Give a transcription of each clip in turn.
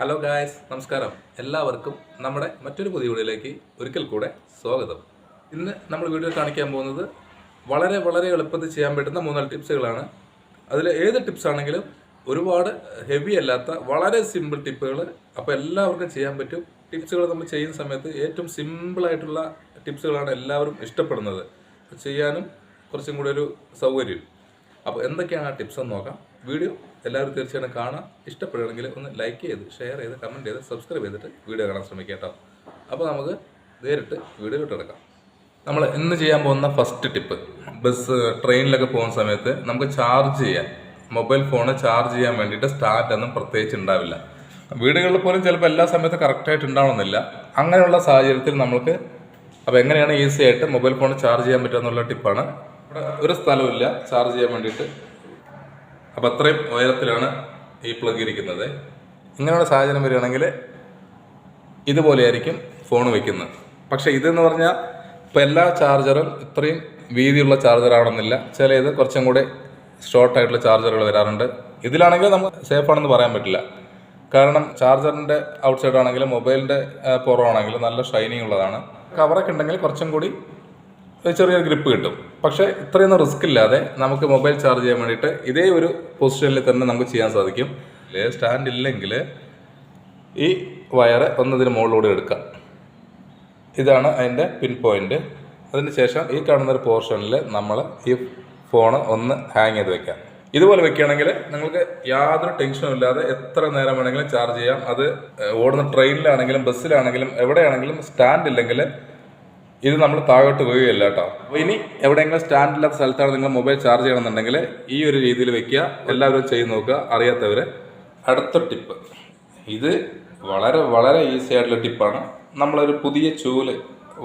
Hello guys നമസ്കാരം. എല്ലാവർക്കും നമ്മുടെ മറ്റൊരു പുതിയ വീഡിയോയിലേക്ക് ഒരിക്കൽ കൂടെ സ്വാഗതം. ഇന്ന് നമ്മൾ വീഡിയോ കാണിക്കാൻ പോകുന്നത് വളരെ വളരെ എളുപ്പത്തിൽ ചെയ്യാൻ പറ്റുന്ന മൂന്നാൽ ടിപ്സുകളാണ്. അതിൽ ഏത് ടിപ്സ് ആണെങ്കിലും ഒരുപാട് ഹെവി അല്ലാത്ത വളരെ സിമ്പിൾ ടിപ്പുകൾ അപ്പോൾ എല്ലാവർക്കും ചെയ്യാൻ പറ്റും. ടിപ്സുകൾ നമ്മൾ ചെയ്യുന്ന സമയത്ത് ഏറ്റവും സിമ്പിളായിട്ടുള്ള ടിപ്സുകളാണ് എല്ലാവരും ഇഷ്ടപ്പെടുന്നത്. ചെയ്യാനും കുറച്ചും കൂടി ഒരു സൗകര്യം. അപ്പോൾ എന്തൊക്കെയാണ് ആ ടിപ്സ് എന്ന് നോക്കാം. വീഡിയോ എല്ലാവരും തീർച്ചയായിട്ടും കാണാം. ഇഷ്ടപ്പെടുകയാണെങ്കിൽ ഒന്ന് ലൈക്ക് ചെയ്ത് ഷെയർ ചെയ്ത് കമന്റ് ചെയ്ത് സബ്സ്ക്രൈബ് ചെയ്തിട്ട് വീഡിയോ കാണാൻ ശ്രമിക്കുക കേട്ടോ അപ്പോൾ നമുക്ക് നേരിട്ട് വീഡിയോ എടുക്കാം നമ്മൾ ഇന്ന് ചെയ്യാൻ പോകുന്ന ഫസ്റ്റ് ടിപ്പ് ബസ് ട്രെയിനിലൊക്കെ പോകുന്ന സമയത്ത് നമുക്ക് ചാർജ് ചെയ്യാൻ മൊബൈൽ ഫോൺ ചാർജ് ചെയ്യാൻ വേണ്ടിയിട്ട് സ്റ്റാർട്ടൊന്നും പ്രത്യേകിച്ച് ഉണ്ടാവില്ല. വീടുകളിൽ പോലും ചിലപ്പോൾ എല്ലാ സമയത്തും കറക്റ്റായിട്ട് ഉണ്ടാവണമെന്നില്ല. അങ്ങനെയുള്ള സാഹചര്യത്തിൽ നമുക്ക് അപ്പോൾ എങ്ങനെയാണ് ഈസി ആയിട്ട് മൊബൈൽ ഫോൺ ചാർജ് ചെയ്യാൻ പറ്റുക എന്നുള്ള ടിപ്പാണ് ഇവിടെ ഒരു സ്ഥലമില്ല ചാർജ് ചെയ്യാൻ വേണ്ടിയിട്ട് അപ്പോൾ അത്രയും ഉയരത്തിലാണ് ഈ പ്ലഗ് ഇരിക്കുന്നത്. ഇങ്ങനെയുള്ള സാഹചര്യം വരികയാണെങ്കിൽ ഇതുപോലെയായിരിക്കും ഫോൺ വയ്ക്കുന്നത് പക്ഷേ ഇതെന്ന് പറഞ്ഞാൽ ഇപ്പോൾ എല്ലാ ചാർജറും ഇത്രയും വീതിയുള്ള ചാർജർ ചില ഇത് കുറച്ചും കൂടി ഷോർട്ട് ആയിട്ടുള്ള ചാർജറുകൾ വരാറുണ്ട്. ഇതിലാണെങ്കിൽ നമുക്ക് സേഫ് ആണെന്ന് പറയാൻ പറ്റില്ല. കാരണം ചാർജറിന്റെ ഔട്ട് സൈഡ് ആണെങ്കിലും മൊബൈലിന്റെ പുറമാണെങ്കിലും നല്ല ഷൈനിങ് ഉള്ളതാണ്. കവറൊക്കെ ഉണ്ടെങ്കിൽ കുറച്ചും കൂടി ചെറിയൊരു ഗ്രിപ്പ് കിട്ടും. പക്ഷേ ഇത്രയൊന്നും റിസ്ക് ഇല്ലാതെ നമുക്ക് മൊബൈൽ ചാർജ് ചെയ്യാൻ വേണ്ടിയിട്ട് ഇതേ ഒരു പൊസിഷനിൽ തന്നെ നമുക്ക് ചെയ്യാൻ സാധിക്കും. സ്റ്റാൻഡ് ഇല്ലെങ്കിൽ ഈ വയറ് ഒന്നതിന് മുകളിലൂടെ എടുക്കാം. ഇതാണ് അതിന്റെ പിൻ പോയിന്റ് അതിന് ശേഷം ഈ കാണുന്ന ഒരു പോർഷനിൽ നമ്മൾ ഈ ഫോണ് ഒന്ന് ഹാങ് ചെയ്ത് വെക്കാം. ഇതുപോലെ വെക്കുകയാണെങ്കിൽ നിങ്ങൾക്ക് യാതൊരു ടെൻഷനും ഇല്ലാതെ എത്ര നേരം വേണമെങ്കിലും ചാർജ് ചെയ്യാം. അത് ഓടുന്ന ട്രെയിനിലാണെങ്കിലും ബസ്സിലാണെങ്കിലും എവിടെയാണെങ്കിലും സ്റ്റാൻഡ് ഇല്ലെങ്കിൽ ഇത് നമ്മൾ താഴോട്ട് പോവുകയല്ല കേട്ടോ. അപ്പോൾ ഇനി എവിടെയെങ്കിലും സ്റ്റാൻഡ് ഇല്ലാത്ത സ്ഥലത്താണ് നിങ്ങൾ മൊബൈൽ ചാർജ് ചെയ്യണമെന്നുണ്ടെങ്കിൽ ഈ ഒരു രീതിയിൽ വെക്കുക. എല്ലാവരും ചെയ്ത് നോക്കുക. അറിയാത്തവർ അടുത്ത ടിപ്പ് ഇത് വളരെ വളരെ ഈസി ആയിട്ടുള്ള ടിപ്പാണ് നമ്മളൊരു പുതിയ ചൂൽ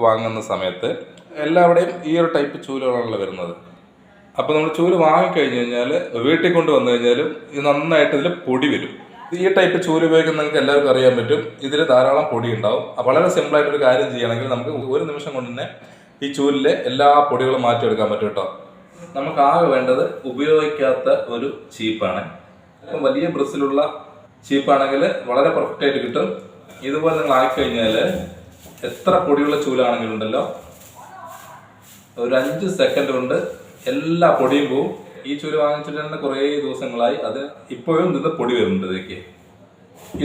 വാങ്ങുന്ന സമയത്ത് എല്ലാവിടെയും ഈ ഒരു ടൈപ്പ് ചൂലുകളാണല്ലോ വരുന്നത്. അപ്പോൾ നമ്മൾ ചൂൽ വാങ്ങിക്കഴിഞ്ഞ് കഴിഞ്ഞാൽ വീട്ടിൽ കൊണ്ട് വന്നു കഴിഞ്ഞാലും ഇത് നന്നായിട്ട് ഇതിൽ പൊടി വരും. ഈ ടൈപ്പ് ചൂൽ ഉപയോഗിക്കുന്ന നിങ്ങൾക്ക് എല്ലാവർക്കും അറിയാൻ പറ്റും. ഇതിൽ ധാരാളം പൊടി ഉണ്ടാവും. വളരെ സിമ്പിൾ ആയിട്ടൊരു കാര്യം ചെയ്യണമെങ്കിൽ നമുക്ക് ഒരു നിമിഷം കൊണ്ട് തന്നെ ഈ ചൂലിലെ എല്ലാ പൊടികളും മാറ്റിയെടുക്കാൻ പറ്റും കേട്ടോ. നമുക്ക് ആകെ വേണ്ടത് ഉപയോഗിക്കാത്ത ഒരു ചീപ്പാണ്. ഇപ്പം വലിയ ബ്രസ്സിലുള്ള ചീപ്പാണെങ്കിൽ വളരെ പെർഫെക്റ്റ് ആയിട്ട് കിട്ടും. ഇതുപോലെ നിങ്ങൾ ആയിക്കഴിഞ്ഞാൽ എത്ര പൊടിയുള്ള ചൂലാണെങ്കിലും ഉണ്ടല്ലോ. ഒരു അഞ്ച് സെക്കൻഡ് കൊണ്ട് എല്ലാ പൊടിയും പോവും. ഈ ചൂൽ വാങ്ങിച്ചിട്ട് തന്നെ കുറേ ദിവസങ്ങളായി അത് ഇപ്പോഴും നിന്ന് പൊടി വരുന്നുണ്ട് ഇതൊക്കെ.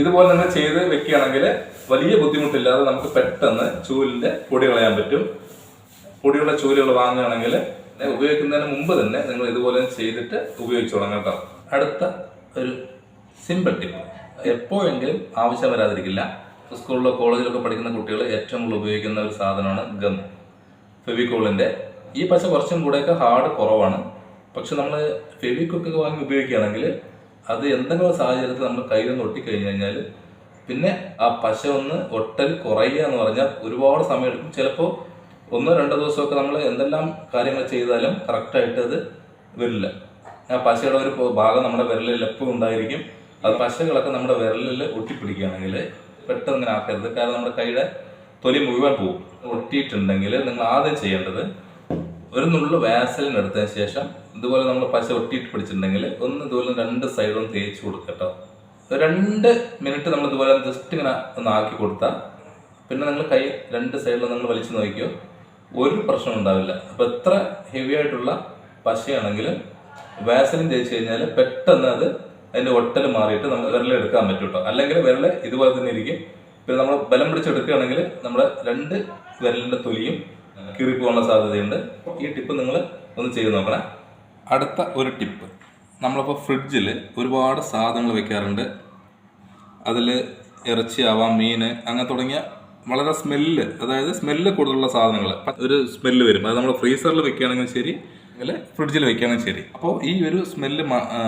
ഇതുപോലെ തന്നെ ചെയ്ത് വെക്കുകയാണെങ്കിൽ വലിയ ബുദ്ധിമുട്ടില്ലാതെ നമുക്ക് പെട്ടെന്ന് ചൂലിന്റെ പൊടി കളയാൻ പറ്റും. പൊടിയുള്ള ചൂലുകൾ വാങ്ങുകയാണെങ്കിൽ ഉപയോഗിക്കുന്നതിന് മുമ്പ് തന്നെ നിങ്ങൾ ഇതുപോലെ ചെയ്തിട്ട് ഉപയോഗിച്ചു തുടങ്ങാം കേട്ടോ. അടുത്ത ഒരു സിമ്പിൾ ടിപ്പ് എപ്പോഴെങ്കിലും ആവശ്യം വരാതിരിക്കില്ല. സ്കൂളിലോ കോളേജിലൊക്കെ പഠിക്കുന്ന കുട്ടികൾ ഏറ്റവും കൂടുതൽ ഉപയോഗിക്കുന്ന ഒരു സാധനമാണ് ഗം. ഫെവിക്കോളിന്റെ. ഈ പശ കുറച്ചും കൂടെയൊക്കെ ഹാർഡ് കുറവാണ്. പക്ഷെ നമ്മൾ ഫെവിക്കൊക്കെ വാങ്ങി ഉപയോഗിക്കുകയാണെങ്കിൽ അത് എന്തെങ്കിലും സാഹചര്യത്തിൽ നമ്മൾ കയ്യിൽ നിന്ന് ഒട്ടിക്കഴിഞ്ഞ് കഴിഞ്ഞാൽ പിന്നെ ആ പശ ഒന്ന് ഒട്ടൽ കുറയുക എന്ന് പറഞ്ഞാൽ ഒരുപാട് സമയം എടുക്കും. ചിലപ്പോൾ ഒന്നോ രണ്ടോ ദിവസമൊക്കെ നമ്മൾ എന്തെല്ലാം കാര്യങ്ങൾ ചെയ്താലും കറക്റ്റായിട്ട് അത് വരില്ല. ആ പശയുടെ ഒരു ഭാഗം നമ്മുടെ വിരലിൽ എപ്പോഴും ഉണ്ടായിരിക്കും. അത് പശകളൊക്കെ നമ്മുടെ വിരലിൽ ഒട്ടിപ്പിടിക്കുകയാണെങ്കിൽ പെട്ടെന്ന് ഇങ്ങനെ ആക്കരുത്. കാരണം നമ്മുടെ കൈയുടെ തൊലി മുഴുവൻ പോകും ഒട്ടിയിട്ടുണ്ടെങ്കിൽ നിങ്ങൾ ആദ്യം ചെയ്യേണ്ടത് ഒരു നുള്ളു വാസലിൻ എടുത്തതിന് ശേഷം ഇതുപോലെ നമ്മൾ പശ ഒട്ടിയിട്ട് പിടിച്ചിട്ടുണ്ടെങ്കിൽ ഒന്ന് ഇതുപോലെ രണ്ട് സൈഡും തേച്ച് കൊടുക്കട്ടോ കേട്ടോ രണ്ട് മിനിറ്റ് നമ്മൾ ഇതുപോലെ ജസ്റ്റ് ഇങ്ങനെ ഒന്ന് ആക്കി കൊടുത്താൽ പിന്നെ നിങ്ങൾ കൈ രണ്ട് സൈഡിലും നിങ്ങൾ വലിച്ചു നോക്കിയോ ഒരു പ്രശ്നം ഉണ്ടാവില്ല. അപ്പം എത്ര ഹെവി ആയിട്ടുള്ള പശയാണെങ്കിലും വാസലിൻ തേച്ച് കഴിഞ്ഞാൽ പെട്ടെന്ന് അത് അതിന്റെ ഒട്ടൽ മാറിയിട്ട് നമ്മൾ വിരൽ എടുക്കാൻ പറ്റും കേട്ടോ അല്ലെങ്കിൽ വിരൽ ഇതുപോലെ തന്നെ ഇരിക്കും. പിന്നെ നമ്മൾ ബലം പിടിച്ചെടുക്കുകയാണെങ്കിൽ നമ്മുടെ രണ്ട് വിരലിന്റെ തൊലിയും കീറി പോകാനുള്ള സാധ്യതയുണ്ട്. ഈ ടിപ്പ് നിങ്ങൾ ഒന്ന് ചെയ്ത് നോക്കണേ. അടുത്ത ഒരു ടിപ്പ് നമ്മളിപ്പോൾ ഫ്രിഡ്ജിൽ ഒരുപാട് സാധനങ്ങൾ വെക്കാറുണ്ട്. അതിൽ ഇറച്ചിയാവാം മീൻ അങ്ങനെ തുടങ്ങിയ വളരെ സ്മെല്ല് അതായത് സ്മെല്ല് കൂടുതലുള്ള സാധനങ്ങൾ ഒരു സ്മെല്ല് വരും. അത് നമ്മൾ ഫ്രീസറിൽ വെക്കുകയാണെങ്കിൽ ശരി അല്ലെങ്കിൽ ഫ്രിഡ്ജിൽ വെക്കുകയാണെങ്കിൽ ശരി. അപ്പോൾ ഈ ഒരു സ്മെല്ല്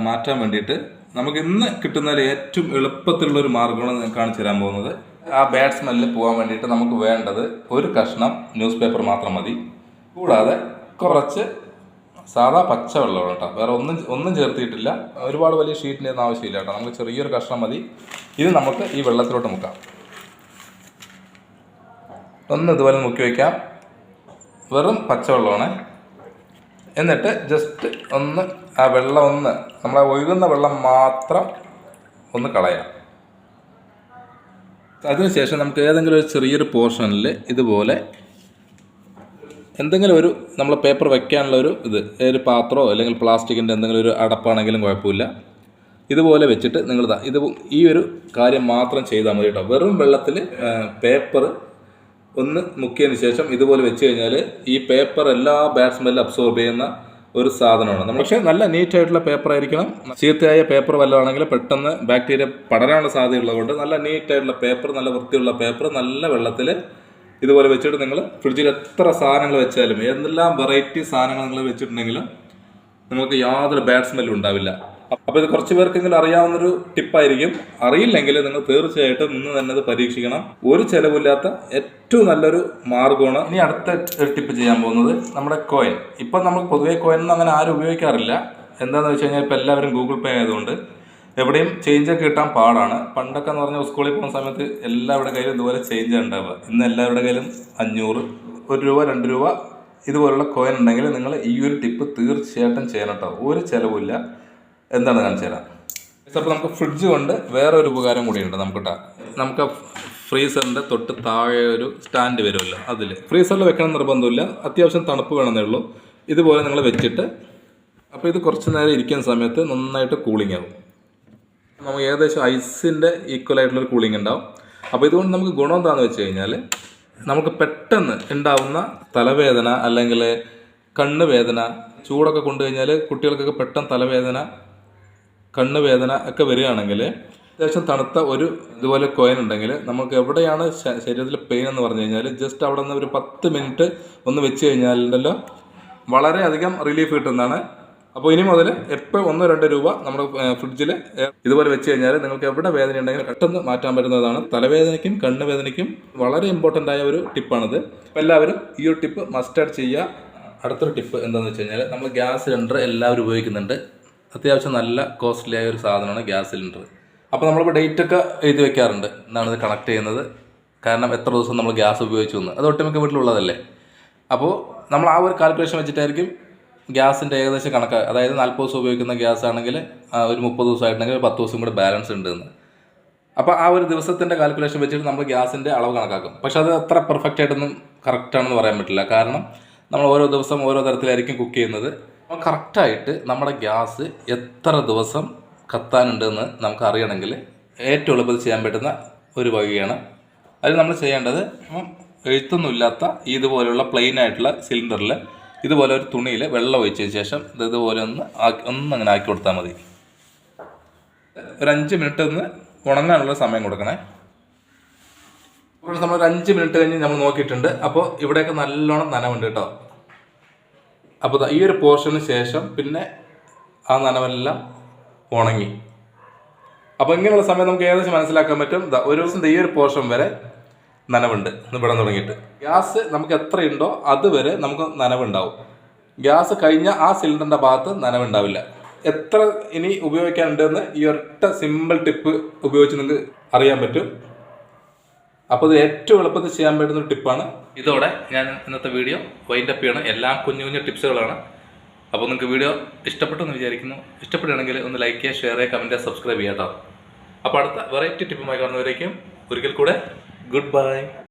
മാറ്റാൻ വേണ്ടിയിട്ട് നമുക്ക് ഇന്ന് കിട്ടുന്നതിൽ ഏറ്റവും എളുപ്പത്തിലുള്ള ഒരു മാർഗമാണ് കാണിച്ചു തരാൻ പോകുന്നത്. ആ ബാഡ് സ്മെല്ല് പോകാൻ വേണ്ടിയിട്ട് നമുക്ക് വേണ്ടത് ഒരു കഷ്ണം ന്യൂസ് പേപ്പർ മാത്രം മതി. കൂടാതെ കുറച്ച് സാധാ പച്ചവെള്ളം കേട്ടോ. വേറെ ഒന്നും ഒന്നും ചേർത്തിയിട്ടില്ല. ഒരുപാട് വലിയ ഷീറ്റിന്റെ ഒന്നും ആവശ്യമില്ല കേട്ടോ. നമുക്ക് ചെറിയൊരു കഷ്ണം മതി. ഇത് നമുക്ക് ഈ വെള്ളത്തിലോട്ട് മുക്കാം. ഒന്ന് ഇതുപോലെ മുക്കി വയ്ക്കാം വെറും പച്ചവെള്ളമാണ്. എന്നിട്ട് ജസ്റ്റ് ഒന്ന് ആ വെള്ളം ഒന്ന് നമ്മളെ ഒഴുകുന്ന വെള്ളം മാത്രം ഒന്ന് കളയാം. അതിനുശേഷം നമുക്ക് ഏതെങ്കിലും ഒരു ചെറിയൊരു പോർഷനിൽ ഇതുപോലെ എന്തെങ്കിലും ഒരു നമ്മൾ പേപ്പർ വെക്കാനുള്ള ഒരു ഇത് ഒരു പാത്രമോ അല്ലെങ്കിൽ പ്ലാസ്റ്റിക്കിന്റെ എന്തെങ്കിലും ഒരു അടപ്പാണെങ്കിലും കുഴപ്പമില്ല. ഇതുപോലെ വെച്ചിട്ട് നിങ്ങൾ ഇത് ഈ ഒരു കാര്യം മാത്രം ചെയ്താൽ മതി കേട്ടോ. വെറും വെള്ളത്തിൽ പേപ്പർ ഒന്ന് മുക്കിയതിന് ശേഷം ഇതുപോലെ വെച്ച് കഴിഞ്ഞാൽ ഈ പേപ്പർ എല്ലാ ബാഡ് സ്മെല്ലും അബ്സോർബ് ചെയ്യുന്ന ഒരു സാധനമാണ്. നമ്മൾ പക്ഷേ നല്ല നീറ്റ് ആയിട്ടുള്ള പേപ്പർ ആയിരിക്കണം. ചീത്തയായ പേപ്പർ വല്ലതാണെങ്കിൽ പെട്ടെന്ന് ബാക്ടീരിയ പടരാനുള്ള സാധ്യതയുള്ളതുകൊണ്ട് നല്ല നീറ്റ് ആയിട്ടുള്ള പേപ്പർ നല്ല വൃത്തിയുള്ള പേപ്പർ നല്ല വെള്ളത്തിൽ ഇതുപോലെ വെച്ചിട്ട് നിങ്ങൾ ഫ്രിഡ്ജിൽ എത്ര സാധനങ്ങൾ വെച്ചാലും എന്തെല്ലാം വെറൈറ്റി സാധനങ്ങൾ നിങ്ങൾ വെച്ചിട്ടുണ്ടെങ്കിലും നിങ്ങൾക്ക് യാതൊരു ബാഡ് സ്മെല്ലും ഉണ്ടാവില്ല. അപ്പോൾ ഇത് കുറച്ച് പേർക്കെങ്കിലും അറിയാവുന്നൊരു ടിപ്പായിരിക്കും. അറിയില്ലെങ്കിൽ നിങ്ങൾ തീർച്ചയായിട്ടും ഇന്ന് തന്നെ ഇത് പരീക്ഷിക്കണം. ഒരു ചെലവില്ലാത്ത ഏറ്റവും നല്ലൊരു മാർഗമാണ് ഇനി അടുത്ത ടിപ്പ് ചെയ്യാൻ പോകുന്നത് നമ്മുടെ കോയിൻ ഇപ്പം നമ്മൾ പൊതുവേ കോയിൻ ഒന്നും അങ്ങനെ ആരും ഉപയോഗിക്കാറില്ല. എന്താണെന്ന് വെച്ച് കഴിഞ്ഞാൽ ഇപ്പൊ എല്ലാവരും ഗൂഗിൾ പേ ആയതുകൊണ്ട് എവിടെയും ചേഞ്ച് ഒക്കെ കിട്ടാൻ പാടാണ്. പണ്ടൊക്കെ എന്ന് പറഞ്ഞാൽ സ്കൂളിൽ പോകുന്ന സമയത്ത് എല്ലാവരുടെ കയ്യിലും ഇതുപോലെ ചേഞ്ച് ഉണ്ടാവുക. ഇന്ന് എല്ലാവരുടെ കയ്യിലും അഞ്ഞൂറ് ഒരു രൂപ രണ്ട് രൂപ ഇതുപോലുള്ള കോയിൻ ഉണ്ടെങ്കിൽ നിങ്ങൾ ഈ ഒരു ടിപ്പ് തീർച്ചയായിട്ടും ചെയ്യണം കേട്ടോ. ഒരു ചിലവില്ല എന്താണ് കാണിച്ചു തരാം? അപ്പോൾ നമുക്ക് ഫ്രിഡ്ജ് കൊണ്ട് വേറെ ഒരു ഉപകാരം കൂടിയുണ്ട് നമുക്ക് നമുക്ക് ഫ്രീസറിന്റെ തൊട്ട് താഴെ ഒരു സ്റ്റാൻഡ് വരുമല്ലോ അതിൽ ഫ്രീസറിൽ വെക്കണം നിർബന്ധമില്ല. അത്യാവശ്യം തണുപ്പ് വേണമെന്നേ ഉള്ളൂ. ഇതുപോലെ നിങ്ങൾ വെച്ചിട്ട് അപ്പോൾ ഇത് കുറച്ച് നേരം ഇരിക്കുന്ന സമയത്ത് നന്നായിട്ട് കൂളിംഗ് ആവും. നമുക്ക് ഏകദേശം ഐസിന്റെ ഈക്വൽ ആയിട്ടുള്ളൊരു കൂളിംഗ് ഉണ്ടാവും. അപ്പോൾ ഇതുകൊണ്ട് നമുക്ക് ഗുണം എന്താണെന്ന് വെച്ച് കഴിഞ്ഞാൽ നമുക്ക് പെട്ടെന്ന് ഉണ്ടാവുന്ന തലവേദന അല്ലെങ്കിൽ കണ്ണ് വേദന ചൂടൊക്കെ കൊണ്ടുകഴിഞ്ഞാൽ കുട്ടികൾക്കൊക്കെ പെട്ടെന്ന് തലവേദന കണ്ണ് വേദന ഒക്കെ വരികയാണെങ്കിൽ അത്യാവശ്യം തണുത്ത ഒരു ഇതുപോലെ കോയിൻ ഉണ്ടെങ്കിൽ നമുക്ക് എവിടെയാണ് ശരീരത്തിൽ പെയിൻ എന്ന് പറഞ്ഞു കഴിഞ്ഞാൽ ജസ്റ്റ് അവിടെ നിന്ന് ഒരു പത്ത് മിനിറ്റ് ഒന്ന് വെച്ച് കഴിഞ്ഞാലുണ്ടല്ലോ വളരെയധികം റിലീഫ് കിട്ടുന്നതാണ്. അപ്പോൾ ഇനി മുതൽ എപ്പോൾ ഒന്നോ രണ്ടോ രൂപ നമ്മുടെ ഫ്രിഡ്ജിൽ ഇതുപോലെ വെച്ച് കഴിഞ്ഞാൽ നിങ്ങൾക്ക് എവിടെ വേദന ഉണ്ടെങ്കിലും പെട്ടെന്ന് മാറ്റാൻ പറ്റുന്നതാണ്. തലവേദനയ്ക്കും കണ്ണുവേദനയ്ക്കും വളരെ ഇമ്പോർട്ടന്റ് ആയ ഒരു ടിപ്പാണിത് അപ്പോൾ എല്ലാവരും ഈ ഒരു ടിപ്പ് മസ്റ്റാർഡ് ചെയ്യുക. അടുത്തൊരു ടിപ്പ് എന്താണെന്ന് വെച്ച് കഴിഞ്ഞാൽ നമ്മൾ ഗ്യാസ് സിലിണ്ടർ എല്ലാവരും ഉപയോഗിക്കുന്നുണ്ട്. അത്യാവശ്യം നല്ല കോസ്റ്റ്ലി ആയ ഒരു സാധനമാണ് ഗ്യാസ് സിലിണ്ടർ. അപ്പോൾ നമ്മളിപ്പോൾ ഡേറ്റ് ഒക്കെ എഴുതി വെക്കാറുണ്ട്. എന്താണ് ഇത് കണക്ട് ചെയ്യുന്നത്. കാരണം എത്ര ദിവസം നമ്മൾ ഗ്യാസ് ഉപയോഗിച്ചു എന്ന്. അത് ഒട്ടുമിക്ക വീട്ടിലുള്ളതല്ലേ? അപ്പോൾ നമ്മൾ ആ ഒരു കാൽക്കുലേഷൻ വെച്ചിട്ടായിരിക്കും ഗ്യാസിന്റെ ഏകദേശം കണക്ക് അതായത് നാൽപ്പത് ദിവസം ഉപയോഗിക്കുന്ന ഗ്യാസ് ആണെങ്കിൽ ഒരു മുപ്പത് ദിവസമായിട്ടുണ്ടെങ്കിൽ പത്ത് ദിവസം കൂടെ ബാലൻസ് ഉണ്ടെന്ന് അപ്പോൾ ആ ഒരു ദിവസത്തിന്റെ കാൽക്കുലേഷൻ വെച്ചിട്ട് നമ്മൾ ഗ്യാസിന്റെ അളവ് കണക്കാക്കും. പക്ഷേ അത് അത്ര പെർഫെക്റ്റ് ആയിട്ടൊന്നും കറക്റ്റാണെന്ന് പറയാൻ പറ്റില്ല. കാരണം നമ്മൾ ഓരോ ദിവസം ഓരോ തരത്തിലായിരിക്കും കുക്ക് ചെയ്യുന്നത്. അപ്പോൾ കറക്റ്റായിട്ട് നമ്മുടെ ഗ്യാസ് എത്ര ദിവസം കത്താനുണ്ടെന്ന് നമുക്ക് അറിയണമെങ്കിൽ ഏറ്റവും എളുപ്പത്തിൽ ചെയ്യാൻ പറ്റുന്ന ഒരു വഴിയാണ്. അതിൽ നമ്മൾ ചെയ്യേണ്ടത് എഴുത്തൊന്നുമില്ലാത്ത ഇതുപോലെയുള്ള പ്ലെയിൻ ആയിട്ടുള്ള സിലിണ്ടറിൽ ഇതുപോലെ ഒരു തുണിയിൽ വെള്ളം ഒഴിച്ചതിന് ശേഷം ഇത് ഇതുപോലെ ഒന്ന് ആക്കി ഒന്ന് അങ്ങനെ ആക്കി കൊടുത്താൽ മതി. ഒരു അഞ്ച് മിനിറ്റ് ഒന്ന് ഉണങ്ങാനുള്ള സമയം കൊടുക്കണേ. നമ്മൾ ഒരു അഞ്ച് മിനിറ്റ് കഴിഞ്ഞ് നമ്മൾ നോക്കിയിട്ടുണ്ട്. അപ്പോൾ ഇവിടെയൊക്കെ നല്ലോണം നനവുണ്ട് കേട്ടോ. അപ്പോൾ ഈ ഒരു പോർഷന് ശേഷം പിന്നെ ആ നനവെല്ലാം ഉണങ്ങി. അപ്പോൾ ഇങ്ങനെയുള്ള സമയം നമുക്ക് ഏകദേശം മനസ്സിലാക്കാൻ പറ്റും. ഒരു ദിവസം ഈ ഒരു പോർഷൻ വരെ നനവുണ്ട്. ഇവിടെ തുടങ്ങിയിട്ട്. ഗ്യാസ് നമുക്ക് എത്രയുണ്ടോ അതുവരെ നമുക്ക് നനവുണ്ടാവും. ഗ്യാസ് കഴിഞ്ഞ ആ സിലിണ്ടറിന്റെ ഭാഗത്ത് നനവുണ്ടാവില്ല. എത്ര ഇനി ഉപയോഗിക്കാനുണ്ടെന്ന് ഈ ഒരൊറ്റ സിമ്പിൾ ടിപ്പ് ഉപയോഗിച്ച് നിങ്ങൾക്ക് അറിയാൻ പറ്റും. അപ്പോൾ ഇത് ഏറ്റവും എളുപ്പത്തിൽ ചെയ്യാൻ പറ്റുന്ന ഒരു ടിപ്പാണ് ഇതോടെ ഞാൻ ഇന്നത്തെ വീഡിയോ വൈൻഡ് അപ്പ് ചെയ്യണം. എല്ലാം കുഞ്ഞു കുഞ്ഞു ടിപ്സുകളാണ് അപ്പോൾ നിങ്ങൾക്ക് വീഡിയോ ഇഷ്ടപ്പെട്ടു എന്ന് വിചാരിക്കുന്നു. ഇഷ്ടപ്പെടുകയാണെങ്കിൽ ഒന്ന് ലൈക്ക് ചെയ്യുക ഷെയർ ചെയ്യുക കമന്റ് സബ്സ്ക്രൈബ് ചെയ്യാം കേട്ടോ അപ്പോൾ അടുത്ത വെറൈറ്റി ടിപ്പുമായി കാണുന്നവരേക്കും ഒരിക്കൽ കൂടെ ഗുഡ് ബൈ